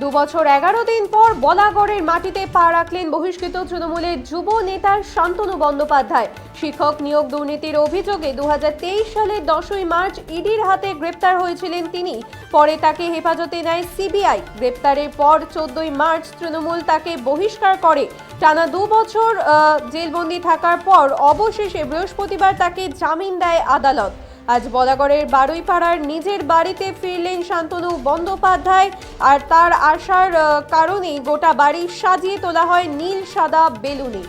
দু বছর এগারো দিন পর বলাগড়ের মাটিতে পা রাখলেন বহিষ্কৃত তৃণমূলের যুব নেতা শান্তনু বন্দ্যোপাধ্যায়। শিক্ষক নিয়োগ দুর্নীতির অভিযোগে দু সালের দশই মার্চ ইডির হাতে গ্রেপ্তার হয়েছিলেন তিনি। পরে তাকে হেফাজতে নেয় সিবিআই। গ্রেপ্তারের পর চোদ্দই মার্চ তৃণমূল তাকে বহিষ্কার করে। টানা দু বছর জেলবন্দি থাকার পর অবশেষে বৃহস্পতিবার তাকে জামিন দেয় আদালত। আজ বলাগড়ের বারুইপাড়ার নিজের বাড়িতে ফিরলেন শান্তনু বন্দ্যোপাধ্যায় আর তার আসার কারণেই গোটা বাড়ি সাজিয়ে তোলা হয় নীল সাদা বেলুনে।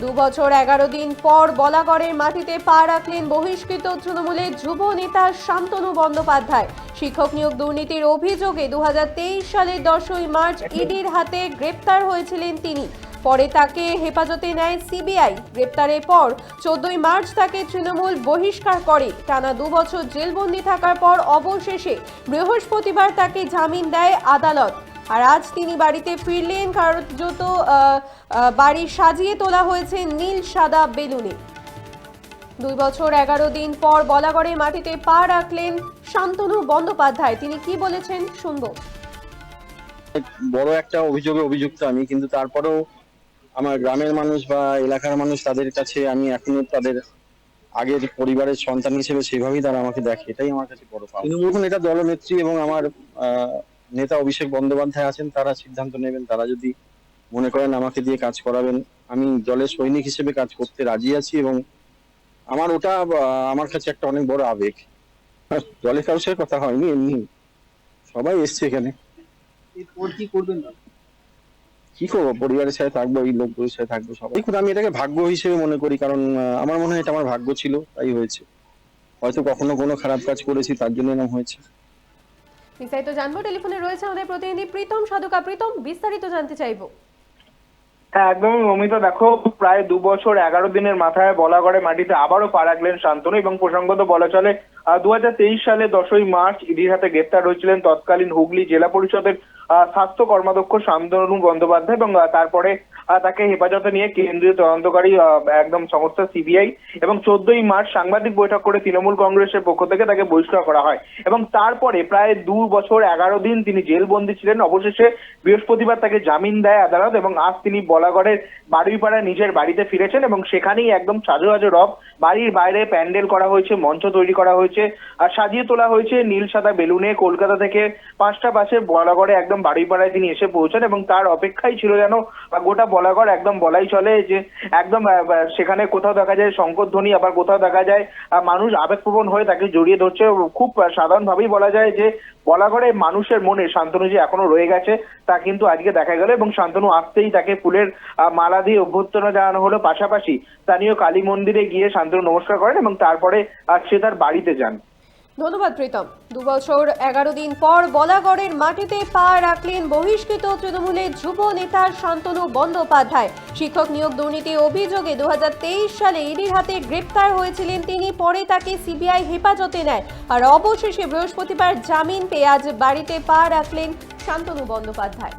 দু বছর এগারো দিন পর বলাগড়ের মাটিতে পা রাখলেন বহিষ্কৃত তৃণমূলের যুব নেতা শান্তনু বন্দ্যোপাধ্যায়। শিক্ষক নিয়োগ দুর্নীতির অভিযোগে দু হাজার তেইশ সালের দশই মার্চ ইডির হাতে গ্রেপ্তার হয়েছিলেন তিনি। পরে তাকে হেফাজতে নেয় সিবিআই। গ্রেপ্তারের পর চোদ্দই মার্চ তাকে তৃণমূল বহিষ্কার করে। টানা দু বছর জেলবন্দি থাকার পর অবশেষে বৃহস্পতিবার তাকে জামিন দেয় আদালত। আর আজ তিনি বাড়িতে ফিরলেন কার্যত বাড়ি সাজিয়ে তোলা হয়েছে নীল সাদা বেলুনে। দুই বছর এগারো দিন পর বলাগড়ের মাটিতে পা রাখলেন শান্তনু বন্দ্যোপাধ্যায়। তিনি কি বলেছেন, শুনব। বড় একটা অভিযোগে অভিযুক্ত আমি, কিন্তু তারপরেও আমার গ্রামের মানুষ বা এলাকার মানুষ তাদের কাছে আমি এখনও তাদের আগের পরিবারের সন্তান হিসেবে সেভাবেই তারা আমাকে দেখে। এটাই আমার কাছে বড় পাওয়া তৃণমূল এটা দলনেত্রী এবং আমার নেতা অভিষেক বন্দ্যোপাধ্যায় আছেন, তারা সিদ্ধান্ত নেবেন, তারা যদি মনে করেন আমাকে দিয়ে কাজ করাবেন, আমি দলের সৈনিক হিসেবে কাজ করতে রাজি আছি এবং আমার ওটা আমার কাছে একটা অনেক বড় আবেগ। দলের কারোর কথা হয়নি, এমনি। সবাই এসছে এখানে। এরপর কি করবেন? কি করব? পরিবারের সাথে থাকব এই লোকগুলোর সাথে থাকব সবাই। দেখুন আমি এটাকে ভাগ্য হিসেবে মনে করি কারণ আমার মনে হয় এটা আমার ভাগ্য ছিল তাই হয়েছে। হয়তো কখনো কোনো খারাপ কাজ করেছি তার জন্য এরকম হয়েছে। বিস্তারিত জানব টেলিফোনে রয়েছে আমাদের প্রতিনিধি প্রীতম সাধুকা। প্রীতম বিস্তারিত জানতে চাইব। হ্যাঁ একদমই মমিতা দেখো প্রায় দু বছর এগারো দিনের মাথায় বলাগড়ে মাটিতে আবারও পা রাখলেন শান্তনু এবং প্রসঙ্গত বলা চলে দু হাজার তেইশ সালে দশই মার্চ ইডির হাতে গ্রেপ্তার হয়েছিলেন তৎকালীন হুগলি জেলা পরিষদের স্বাস্থ্য কর্মাধ্যক্ষ শান্তনু বন্দ্যোপাধ্যায় এবং তারপরে তাকে হেফাজতে নিয়ে কেন্দ্রীয় তদন্তকারী একদম সংস্থা সিবিআই এবং চোদ্দই মার্চ সাংবাদিক বৈঠক করে তৃণমূল কংগ্রেসের পক্ষ থেকে তাকে বহিষ্কার করা হয়। এবং তারপরে প্রায় দু বছর এগারো দিন তিনি জেলবন্দি ছিলেন। অবশেষে বৃহস্পতিবার তাকে জামিন দেয় আদালত এবং আজ তিনি বলাগড়ের বাড়িপাড়ায় নিজের বাড়িতে ফিরেছেন এবং সেখানেই একদম সাজো সাজো রব বাড়ির বাইরে প্যান্ডেল করা হয়েছে, মঞ্চ তৈরি করা হয়েছে আর সাজিয়ে তোলা হয়েছে নীল সাদা বেলুনে কলকাতা থেকে পাঁচটা বাসে বলাগড়ে একদম বাড়িপাড়ায় তিনি এসে পৌঁছান এবং তার অপেক্ষাই ছিল যেন গোটা বলাগড় একদম বলাই চলে যে একদম সেখানে কোথাও দেখা যায় শঙ্কর ধ্বনি, আবার কোথাও দেখা যায় মানুষ আবেগপ্রবণ হয়ে তাকে জড়িয়ে ধরছে। খুব সাধারণভাবেই বলা যায় যে বলাগড়ে মানুষের মনে শান্তনু যে এখনও রয়ে গেছে, তা কিন্তু আজকে দেখা গেল এবং শান্তনু আসতেই তাকে ফুলের মালা দিয়ে অভ্যর্থনা জানানো হলো। পাশাপাশি স্থানীয় কালী মন্দিরে গিয়ে শান্তনু নমস্কার করেন এবং তারপরে সে তার বাড়িতে যান। ধন্যবাদ, প্রীতম। দু বছর এগারো দিন পর বলাগড়ের মাটিতে পা রাখলেন বহিষ্কৃত তৃণমূলের যুব নেতা শান্তনু বন্দ্যোপাধ্যায়। শিক্ষক নিয়োগ দুর্নীতি অভিযোগে দুহাজার তেইশ সালে ইডির হাতে গ্রেপ্তার হয়েছিলেন তিনি, পরে তাকে সিবিআই হেফাজতে নেয়। আর অবশেষে বৃহস্পতিবার জামিন পেয়ে আজ বাড়িতে পা রাখলেন শান্তনু বন্দ্যোপাধ্যায়।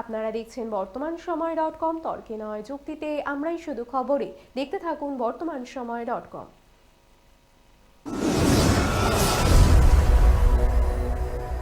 আপনারা দেখছেন বর্তমান সময় ডট কম, তর্কে নয় যুক্তিতে আমরাই শুধু খবরে। দেখতে থাকুন বর্তমান সময় ডট কম।